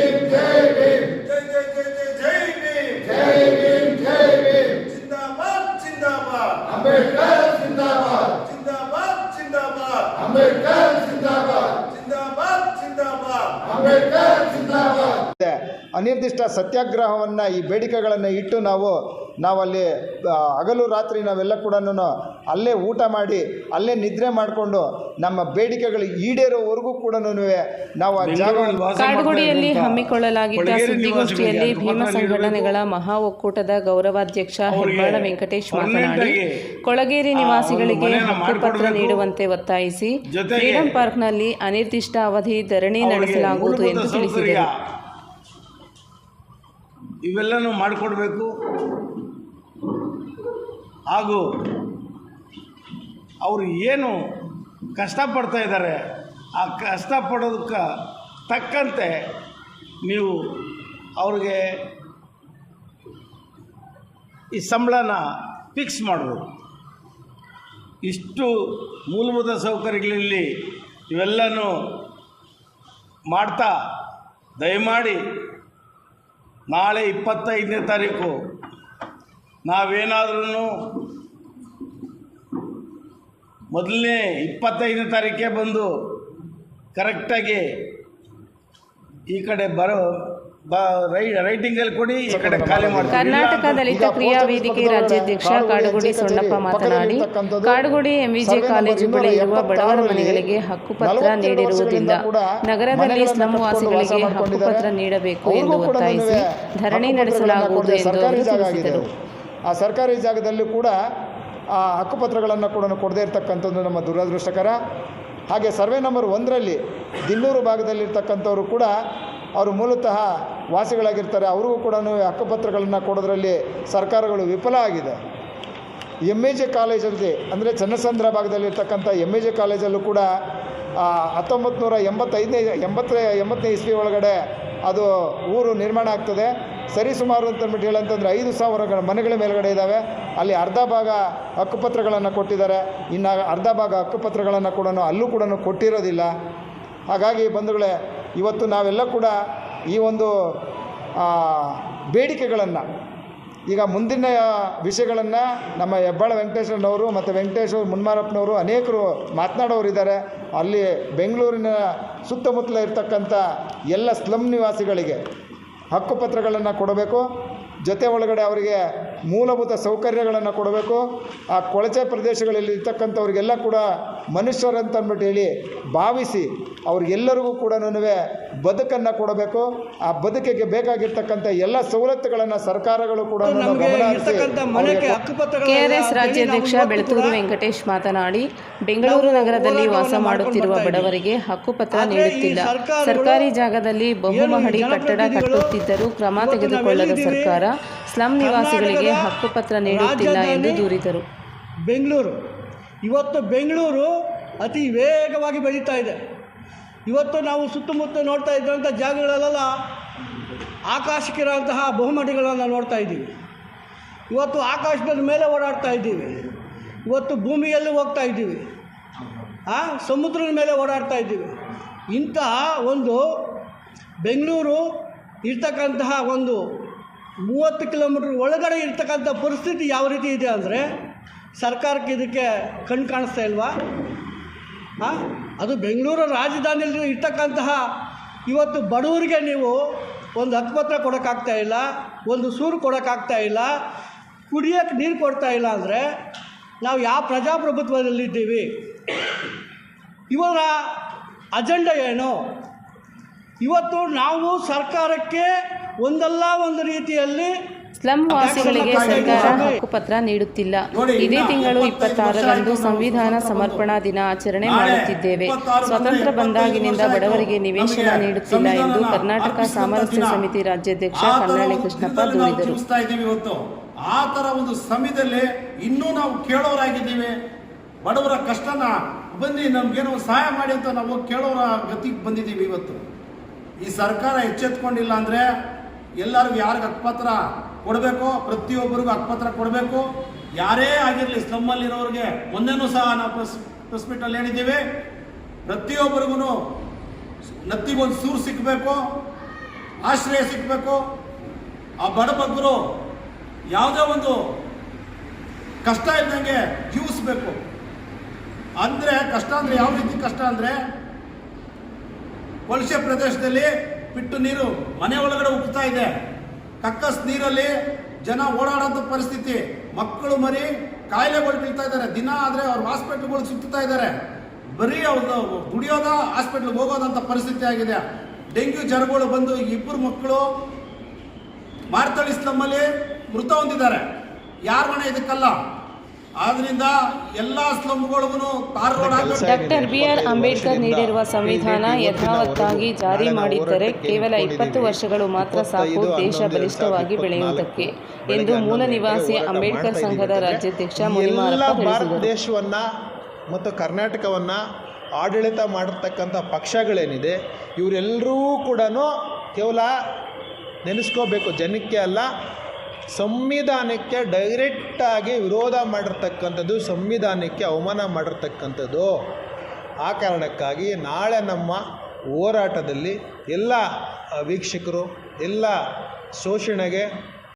ಜೈ ಜೈ ಜೈ ಜೈ ಜೈ ಭೀಮ್ ಜಿಂದಾಬಾದ್ ಜಿಂದಾಬಾದ್ ಅಂಬೇಡ್ಕರ್ ಜಿಂದಾಬಾದ್ ಜಿಂದಾಬಾದ್ ಜಿಂದಾಬಾದ್ ಅಂಬೇಡ್ಕರ್ ಜಿಂದಾಬಾದ್ ಜಿಂದಾಬಾದ್ ಜಿಂದಾಬಾದ್ ಅಂಬೇಡ್ಕರ್ ಜಿಂದಾಬಾದ್ ಇದೆ. ಅನಿರ್ದಿಷ್ಟ ಸತ್ಯಾಗ್ರಹವನ್ನು ಈ ಬೇಡಿಕೆಗಳನ್ನು ಇಟ್ಟು ನಾವು ನಾವಲ್ಲಿ ಹಗಲು ರಾತ್ರಿ ನಾವೆಲ್ಲ ಕೂಡ ಅಲ್ಲೇ ಊಟ ಮಾಡಿ ಅಲ್ಲೇ ನಿದ್ರೆ ಮಾಡಿಕೊಂಡು ನಮ್ಮ ಬೇಡಿಕೆಗಳು ಈಡೇರೋವರೆಗೂ ಕೂಡ ನಾವು ಕಾಡುಗೋಡಿಯಲ್ಲಿ ಹಮ್ಮಿಕೊಳ್ಳಲಾಗಿದ್ದ ಸುದ್ದಿಗೋಷ್ಠಿಯಲ್ಲಿ ಭೀಮ ಸಂಘಟನೆಗಳ ಮಹಾ ಒಕ್ಕೂಟದ ಗೌರವಾಧ್ಯಕ್ಷ ಹೆಬ್ಬಾಳ ವೆಂಕಟೇಶ್ ಮಾತನಾಡಿ ಕೊಳಗೇರಿ ನಿವಾಸಿಗಳಿಗೆ ಹಕ್ಕುಪತ್ರ ನೀಡುವಂತೆ ಒತ್ತಾಯಿಸಿ ಫ್ರೀಡಂ ಪಾರ್ಕ್ನಲ್ಲಿ ಅನಿರ್ದಿಷ್ಟ ಅವಧಿ ಧರಣಿ ನಡೆಸಲಾಗುವುದು ಎಂದು ತಿಳಿಸಿದರು. ಇವೆಲ್ಲನೂ ಮಾಡಿಕೊಡ್ಬೇಕು. ಹಾಗೂ ಅವರು ಏನು ಕಷ್ಟಪಡ್ತಾ ಇದ್ದಾರೆ, ಆ ಕಷ್ಟಪಡೋದಕ್ಕೆ ತಕ್ಕಂತೆ ನೀವು ಅವ್ರಿಗೆ ಈ ಸಂಬಳನ ಫಿಕ್ಸ್ ಮಾಡಬೇಕು ಇಷ್ಟು ಮೂಲಭೂತ ಸೌಕರ್ಯಗಳಲ್ಲಿ ಇವೆಲ್ಲನೂ ಮಾಡ್ತಾ ದಯಮಾಡಿ ನಾಳೆ ಇಪ್ಪತ್ತೈದನೇ ತಾರೀಕು. ನಾವೇನಾದ್ರೂ ಮೊದಲನೇ ಇಪ್ಪತ್ತೈದನೇ ತಾರೀಕೆ ಬಂದು ಕರೆಕ್ಟಾಗಿ ಈ ಕಡೆ ಬರೋ ಕರ್ನಾಟಕ ದಲಿತ ಕ್ರಿಯಾ ವೇದಿಕೆ ರಾಜ್ಯಾಧ್ಯಕ್ಷ ಕಾಡುಗೋಡಿ ಸೊಣ್ಣಪ್ಪ ಮಾತನಾಡಿ ಕಾಡುಗೋಡಿ ಎಂವಿಜೆ ಕಾಲೇಜು ಬಳಿ ಇರುವ ಬಡವರ ಮನೆಗಳಿಗೆ ಹಕ್ಕುಪತ್ರ ನೀಡಿರುವುದಿಲ್ಲ. ನಗರದಲ್ಲಿ ಸ್ಲಂ ವಾಸಿಗಳಿಗೆ ಹಕ್ಕುಪತ್ರ ನೀಡಬೇಕು ಎಂದು ಒತ್ತಾಯಿಸಿ ಧರಣಿ ನಡೆಸಲಾಗುವುದು ಎಂದು ಅವರು ತಿಳಿಸಿದರು ಆ ಸರ್ಕಾರಿ ಜಾಗದಲ್ಲೂ ಕೂಡ ಆ ಹಕ್ಕುಪತ್ರಗಳನ್ನು ಕೂಡ ಕೊಡದೇ ಇರತಕ್ಕಂಥದ್ದು ನಮ್ಮ ದುರದೃಷ್ಟಕರ. ಹಾಗೆ ಸರ್ವೆ ನಂಬರ್ ಒಂದರಲ್ಲಿ ದಿಲ್ಲೂರು ಭಾಗದಲ್ಲಿರ್ತಕ್ಕಂಥವರು ಕೂಡ ಅವರು ಮೂಲತಃ ವಾಸಿಗಳಾಗಿರ್ತಾರೆ. ಅವ್ರಿಗೂ ಕೂಡ ಹಕ್ಕುಪತ್ರಗಳನ್ನು ಕೊಡೋದ್ರಲ್ಲಿ ಸರ್ಕಾರಗಳು ವಿಫಲ ಆಗಿದೆ. ಎಂ ಎ ಜೆ ಕಾಲೇಜಲ್ಲಿ ಅಂದರೆ ಚನ್ನಸಂದ್ರ ಭಾಗದಲ್ಲಿರ್ತಕ್ಕಂಥ ಎಂ ಎ ಜೆ ಕಾಲೇಜಲ್ಲೂ ಕೂಡ ಹತ್ತೊಂಬತ್ತು ನೂರ ಎಂಬತ್ತೈದನೇ ಎಂಬತ್ತ ಎಂಬತ್ತನೇ ಇಸ್ವಿ ಒಳಗಡೆ ಅದು ಊರು ನಿರ್ಮಾಣ ಆಗ್ತದೆ. ಸರಿಸುಮಾರು ಅಂತಂದ್ಬಿಟ್ಟು ಹೇಳಂತಂದರೆ ಐದು ಸಾವಿರ ಮನೆಗಳ ಮೇಲ್ಗಡೆ ಇದ್ದಾವೆ ಅಲ್ಲಿ ಅರ್ಧ ಭಾಗ ಹಕ್ಕುಪತ್ರಗಳನ್ನು ಕೊಟ್ಟಿದ್ದಾರೆ. ಇನ್ನು ಅರ್ಧ ಭಾಗ ಹಕ್ಕುಪತ್ರಗಳನ್ನು ಕೂಡ ಅಲ್ಲೂ ಕೂಡ ಕೊಟ್ಟಿರೋದಿಲ್ಲ. ಹಾಗಾಗಿ ಬಂಧುಗಳೇ ಇವತ್ತು ನಾವೆಲ್ಲ ಕೂಡ ಈ ಒಂದು ಬೇಡಿಕೆಗಳನ್ನು, ಈಗ ಮುಂದಿನ ವಿಷಯಗಳನ್ನು ನಮ್ಮ ಹೆಬ್ಬಾಳ ವೆಂಕಟೇಶ್ವರನವರು ಮತ್ತು ವೆಂಕಟೇಶ್ವರ ಮುನ್ಮಾರಪ್ಪನವರು ಅನೇಕರು ಮಾತನಾಡೋರಿದ್ದಾರೆ. ಅಲ್ಲಿ ಬೆಂಗಳೂರಿನ ಸುತ್ತಮುತ್ತಲ ಇರ್ತಕ್ಕಂಥ ಎಲ್ಲ ಸ್ಲಮ್ ನಿವಾಸಿಗಳಿಗೆ ಹಕ್ಕುಪತ್ರಗಳನ್ನು ಕೊಡಬೇಕು. ಜೊತೆ ಒಳಗಡೆ ಅವರಿಗೆ ಮೂಲಭೂತ ಸೌಕರ್ಯಗಳನ್ನು ಕೊಡಬೇಕು. ಆ ಕೊಳಚೆ ಪ್ರದೇಶಗಳಲ್ಲಿ ಇರ್ತಕ್ಕಂಥವ್ರಿಗೆಲ್ಲ ಕೂಡ ಮನುಷ್ಯರಂತ ಅಂದ್ಬಿಟ್ಟು ಹೇಳಿ ಭಾವಿಸಿ ಅವ್ರಿಗೆಲ್ಲರಿಗೂ ಕೂಡ ಬದುಕನ್ನು ಕೊಡಬೇಕು. ಆ ಬದುಕಿಗೆ ಬೇಕಾಗಿರ್ತಕ್ಕಂಥ ಎಲ್ಲ ಸವಲತ್ತುಗಳನ್ನು ಸರ್ಕಾರಗಳು ಕೂಡ ಕೆಆರ್ಎಸ್ ರಾಜ್ಯಾಧ್ಯಕ್ಷ ಬೆಳತೂರು ವೆಂಕಟೇಶ್ ಮಾತನಾಡಿ ಬೆಂಗಳೂರು ನಗರದಲ್ಲಿ ವಾಸ ಮಾಡುತ್ತಿರುವ ಬಡವರಿಗೆ ಹಕ್ಕುಪತ್ರ ನೀಡುತ್ತಿಲ್ಲ. ಸರ್ಕಾರಿ ಜಾಗದಲ್ಲಿ ಬಹುಮಹಡಿ ಕಟ್ಟಡ ಕಟ್ಟುತ್ತಿದ್ದರೂ ಕ್ರಮ ತೆಗೆದುಕೊಳ್ಳದ ಸರ್ಕಾರ ಸ್ಲಂ ನಿವಾಸಿಗಳಿಗೆ ಹಕ್ಕುಪತ್ರ ನೀಡುತ್ತಿಲ್ಲ ಎಂದು ದೂರಿದರು. ಬೆಂಗಳೂರು. ಇವತ್ತು ಬೆಂಗಳೂರು ಅತಿ ವೇಗವಾಗಿ ಬೆಳೀತಾ ಇದೆ. ಇವತ್ತು ನಾವು ಸುತ್ತಮುತ್ತ ನೋಡ್ತಾ ಇದ್ದಂಥ ಜಾಗಗಳಲ್ಲೆಲ್ಲ ಆಕಾಶಕ್ಕಿರೋಂತಹ ಬಹುಮಡಿಗಳನ್ನು ನೋಡ್ತಾ ಇದ್ದೀವಿ. ಇವತ್ತು ಆಕಾಶದ ಮೇಲೆ ಓಡಾಡ್ತಾ ಇದ್ದೀವಿ. ಇವತ್ತು ಭೂಮಿಯಲ್ಲಿ ಹೋಗ್ತಾ ಇದ್ದೀವಿ. ಆ ಸಮುದ್ರದ ಮೇಲೆ ಓಡಾಡ್ತಾ ಇದ್ದೀವಿ. ಇಂತಹ ಒಂದು ಬೆಂಗಳೂರು ಇರ್ತಕ್ಕಂತಹ ಒಂದು ಮೂವತ್ತು ಕಿಲೋಮೀಟ್ರ್ ಒಳಗಡೆ ಇರ್ತಕ್ಕಂಥ ಪರಿಸ್ಥಿತಿ ಯಾವ ರೀತಿ ಇದೆ ಅಂದರೆ ಸರ್ಕಾರಕ್ಕೆ ಇದಕ್ಕೆ ಕಣ್ಣು ಕಾಣಿಸ್ತಾ ಇಲ್ವಾ? ಹಾಂ ಅದು ಬೆಂಗಳೂರು ರಾಜಧಾನಿಯಲ್ಲಿ ಇರ್ತಕ್ಕಂತಹ ಇವತ್ತು ಬಡವರಿಗೆ ನೀವು ಒಂದು ಹಕ್ಕುಪತ್ರ ಕೊಡೋಕ್ಕಾಗ್ತಾ ಇಲ್ಲ, ಒಂದು ಸೂರು ಕೊಡೋಕ್ಕಾಗ್ತಾ ಇಲ್ಲ, ಕುಡಿಯೋಕ್ಕೆ ನೀರು ಕೊಡ್ತಾ ಇಲ್ಲ ಅಂದರೆ ನಾವು ಯಾವ ಪ್ರಜಾಪ್ರಭುತ್ವದಲ್ಲಿದ್ದೀವಿ ಇವರ ಅಜೆಂಡಾ ಏನು? ಇವತ್ತು ನಾವು ಸರ್ಕಾರಕ್ಕೆ ಒಂದಲ್ಲ ಒಂದು ರೀತಿಯಲ್ಲಿ ಸ್ಲಂ ವಾಸಿಗಳಿಗೆ ಸರ್ಕಾರ ಹಕ್ಕುಪತ್ರ ನೀಡುತ್ತಿಲ್ಲ. ಇದೇ ತಿಂಗಳು ಇಪ್ಪತ್ತಾರರಂದು ಸಂವಿಧಾನ ಸಮರ್ಪಣಾ ದಿನ ಆಚರಣೆ ಮಾಡುತ್ತಿದ್ದೇವೆ. ಸ್ವತಂತ್ರ ಬಂದಾಗಿನಿಂದ ಬಡವರಿಗೆ ನಿವೇಶನ ನೀಡುತ್ತಿಲ್ಲ ಎಂದು ಕರ್ನಾಟಕ ಸಾಮರಸ್ಯ ಸಮಿತಿ ರಾಜ್ಯಾಧ್ಯಕ್ಷ ಕಲ್ಯಾಣಿ ಕೃಷ್ಣಪ್ಪ ದೂರಿದರು. ಆ ಥರ ಒಂದು ಸಮಯದಲ್ಲಿ ಇನ್ನೂ ನಾವು ಕೇಳೋರಾಗಿದ್ದೀವಿ. ಬಡವರ ಕಷ್ಟನ ಬಂದು ನಮ್ಗೇನೋ ಸಹಾಯ ಮಾಡಿ ಅಂತ ನಾವು ಕೇಳೋರ ಗತಿಗೆ ಬಂದಿದ್ದೀವಿ ಇವತ್ತು. ಈ ಸರ್ಕಾರ ಎಚ್ಚೆತ್ಕೊಂಡಿಲ್ಲ ಅಂದರೆ ಎಲ್ಲರಿಗೂ ಯಾರಿಗೆ ಹಕ್ಪತ್ರ ಕೊಡಬೇಕು, ಪ್ರತಿಯೊಬ್ಬರಿಗೂ ಹಕ್ಪತ್ರ ಕೊಡಬೇಕು. ಯಾರೇ ಆಗಿರಲಿ, ಸ್ಲಮ್ಮಲ್ಲಿರೋರಿಗೆ ಒಂದೇನು ಸಹ ನಾವು ಪ್ರೆಸ್ ಪ್ರೆಸ್ ಮೀಟಲ್ಲಿ ಹೇಳಿದ್ದೀವಿ. ಪ್ರತಿಯೊಬ್ಬರಿಗೂ ನತ್ತಿಗೊಂದು ಸೂರು ಸಿಕ್ಕಬೇಕು ಆಶ್ರಯ ಸಿಗಬೇಕು ಆ ಬಡಬಗ್ಗರು ಯಾವುದೇ ಒಂದು ಕಷ್ಟ ಇದ್ದಂಗೆ ಜೀವಿಸ್ಬೇಕು. ಅಂದರೆ ಕಷ್ಟ ಅಂದರೆ ಯಾವ ರೀತಿ ಕಷ್ಟ ಅಂದರೆ, ವಲಸೆ ಪ್ರದೇಶದಲ್ಲಿ ಬಿಟ್ಟು ನೀರು ಮನೆ ಒಳಗಡೆ ಉಗ್ತಾ ಇದೆ. ಕಕ್ಕಸ್ ನೀರಲ್ಲಿ ಜನ ಓಡಾಡೋಂಥ ಪರಿಸ್ಥಿತಿ. ಮಕ್ಕಳು ಮರಿ ಕಾಯಿಲೆಗಳು ಬೀಳ್ತಾ ಇದ್ದಾರೆ. ದಿನ ಆದರೆ ಅವ್ರ ಹಾಸ್ಪಿಟ್ಲ್ಗಳು ಸುತ್ತಾ ಇದ್ದಾರೆ. ಬರೀ ಅವ್ರದ್ದು ದುಡಿಯೋದ ಹಾಸ್ಪಿಟ್ಲ್ಗೆ ಹೋಗೋದಂಥ ಪರಿಸ್ಥಿತಿ ಆಗಿದೆ. ಡೆಂಗ್ಯೂ ಜ್ವರಗಳು ಬಂದು ಇಬ್ಬರು ಮಕ್ಕಳು ಮಾರ್ತಳಿ ನಮ್ಮಲ್ಲಿ ಮೃತ ಹೊಂದಿದ್ದಾರೆ. ಯಾರ ಮನೆ ಇದಕ್ಕಲ್ಲ? ಆದ್ರಿಂದ ಎಲ್ಲಾ ಸ್ಲಂಗಳಿಗೂ ತಾರ್ ರೋಡ್ ಹಾಕ್ಬೇಕು. ಡಾಕ್ಟರ್ ಬಿಆರ್ ಅಂಬೇಡ್ಕರ್ ನೀಡಿರುವ ಸಂವಿಧಾನ ಯಥಾವತ್ತಾಗಿ ಜಾರಿ ಮಾಡಿದ್ದರೆ ಕೇವಲ ಇಪ್ಪತ್ತು ವರ್ಷಗಳು ಮಾತ್ರ ಸಾಕು ದೇಶ ಬಲಿಷ್ಠವಾಗಿ ಬೆಳೆಯುವುದಕ್ಕೆ ಎಂದು ಮೂಲ ನಿವಾಸಿ ಅಂಬೇಡ್ಕರ್ ಸಂಘದ ರಾಜ್ಯಾಧ್ಯಕ್ಷ ದೇಶವನ್ನ ಮುನಿಮಾರಪ್ಪ ಭಾರತ ತಿಳಿಸಿದರು ಮತ್ತು ಕರ್ನಾಟಕವನ್ನ ಆಡಳಿತ ಮಾಡಿರ್ತಕ್ಕಂಥ ಪಕ್ಷಗಳೇನಿದೆ ಇವರೆಲ್ಲರೂ ಕೂಡ ಕೇವಲ ನೆನೆಸ್ಕೋಬೇಕು. ಜನಕ್ಕೆ ಅಲ್ಲ ಸಂವಿಧಾನಕ್ಕೆ ಡೈರೆಕ್ಟಾಗಿ ವಿರೋಧ ಮಾಡಿರ್ತಕ್ಕಂಥದ್ದು, ಸಂವಿಧಾನಕ್ಕೆ ಅವಮಾನ ಮಾಡಿರ್ತಕ್ಕಂಥದ್ದು. ಆ ಕಾರಣಕ್ಕಾಗಿ ನಾಳೆ ನಮ್ಮ ಹೋರಾಟದಲ್ಲಿ ಎಲ್ಲ ವೀಕ್ಷಕರು, ಎಲ್ಲ ಶೋಷಣೆಗೆ